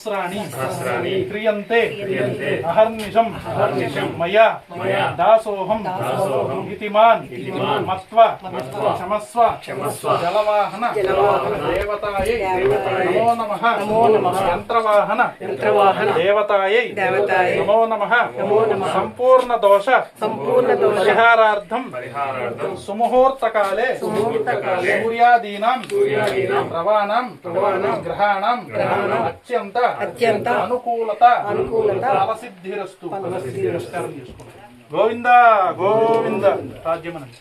సహస్రాణి క్రియంతే అహర్నిశం మయా దాసోహం ఇతిమాన్ ఇతిమాన్ మత్వ క్షమస్వ జలవాహన దేవతాయై నమో నమః యంత్రవాహన దేవతాయై నమో నమః సంపూర్ణ దోష సంపూర్ణ దోష పరిహారార్థం సుముహూర్తకాలే సూర్యాదీనాం రవాణాం గ్రహాణాం అత్యంత అత్యంత అనుకూలత అనుకూలత ఫలసిద్ధిరస్తు గోవింద గోవింద. రాజ్యమనండి.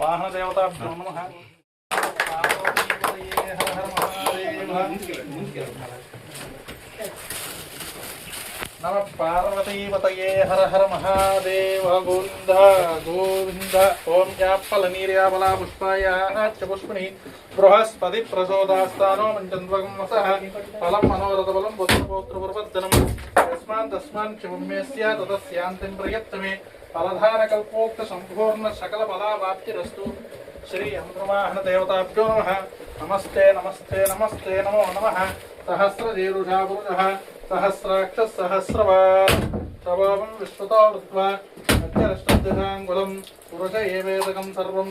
వాహన దేవతాభ్యో నమః. నమ పార్వతీపతయే హర హర మహాదేవ. గోవింద గోవింద. ఓం యాప్పల నీర్యాబలా పుష్పాయ చ పుష్పిణి బృహస్పతి ప్రసోదాస్తానో మంచంద్వగం వసః ఫలం మనోరథ బలం పుత్రపౌత్ర ప్రవర్ధనం యస్మాన్ తస్మాన్ చిమమ్యస్య తదస్యాంతిం ప్రయత్తమే ఫలధాన కల్పోక్త సంపూర్ణ సకల ఫలావాప్తిరస్తు శ్రీ అంధ్రవాహన దేవతాభ్యో నమ. నమస్తే నమస్తే నమస్తే నమో నమ. సహస్రదీరుషా పురుష సహస్రాక్ష సహస్రవాన్ ప్రభావం విశ్వతో వృత్వా. అత్యరష్టంగులం పురుష ఏవేదకం సర్వం.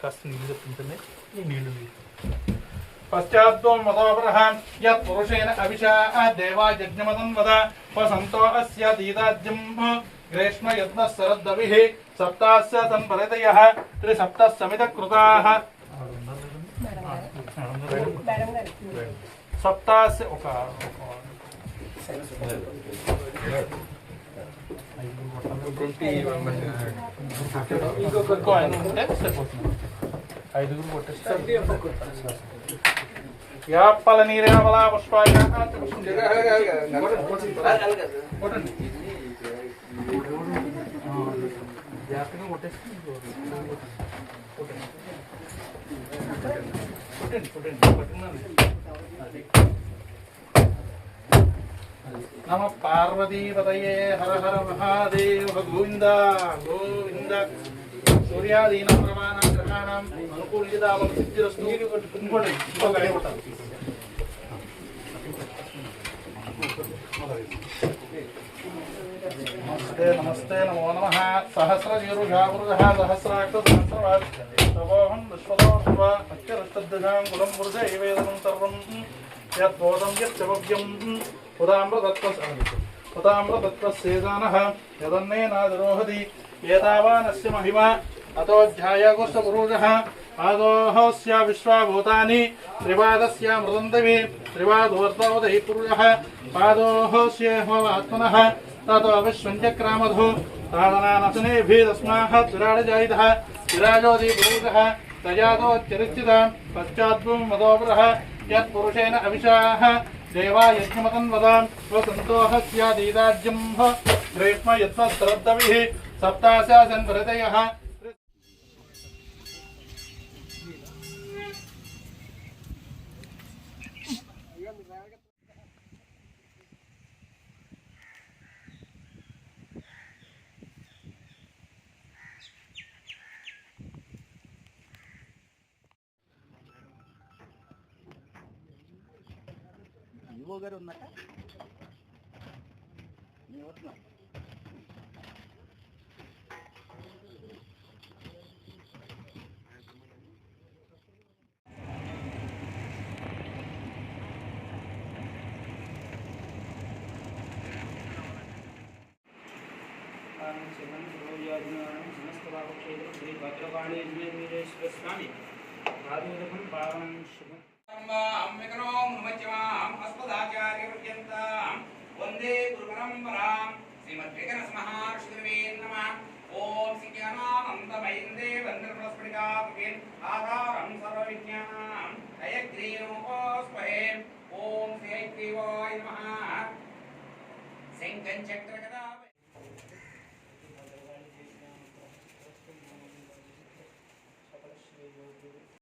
పశ్చాద్భూం మదోపరः కస్మిన్ నీళ్ళు చెప్తుంటుంది ఈ నీళ్ళు నీళ్ళు పశ్చాత్వం మతోపరః యత్ పురుషేణ అవిశా దేవా యజ్ఞమదం వద వసంతో అస్య దీదాజ్యం గ్రీష్మ యజ్ఞ శరద్దవిః సప్తాస్య తన్పరితయః త్రిసప్త సమిత కృతాః సప్తాస్య ఒక ఒక- ఇంకొక ఆయన ఉంటే సరిపోతుంది ఐదుగురు కొట్టేస్తే యాప్పల నీరేమల కొట్టండి. జాగ్రత్తగా కొట్టేసి కొట్టండి. కొట్టండి అది. నమ పార్వతీపతయే హర హర మహాదేవ గోవింద గోవింద. సూర్యాదీనం ప్రమాణం గ్రహాణం అనుకూలితావం సిద్ధిరస్తు ఇంకోటి ఇంకొక. నమస్తే నమస్తే నమో నమ. సహస్రజీరుషాపురుష సహస్రాక్ష సహస్రవాద్ తపోహం విశ్వతో అత్యరష్టద్దిశాం కులం పురుష ఏవేదనం సర్వం. యద్బోధం యచ్చవ్యం ఉదామ్రతత్వ ఉదామ్రతత్వస్యేదానః యదన్నేనాదిరోహతి ఏతావానస్య మహిమా. अतो ध्यायागुस्तमुरुजः आदोः स्या विश्वाभूतानि, त्रिवादस्या मृदन्तवि त्रिवादोर्तोदयि पुरुषः पादोः स्येहो आत्मनः ततो विश्वञ्चक्रामधो। तादनानसने भीदस्माः देवा यज्ञमतन्वदां ग्रीष्म यत्नस्तरब्दभिः सप्ताशासन् ఈవో గారు ఉన్నట్ట నేను వస్తున్నా శ్రీ భద్రపాణేశ్వర స్వామి ఆదిముఖం పావనం శుభం వందే గురు పరంపరాం శ్రీమద్వికనస మహార్షిదే నమ ఓం శ్రీజ్ఞానానందమయందే వందనస్ఫటికాపకేన్ ఆధారం సర్వవిజ్ఞానం హయగ్రీవోస్మహే ఓం శ్రీ హయగ్రీవాయ నమ శంఖం చక్ర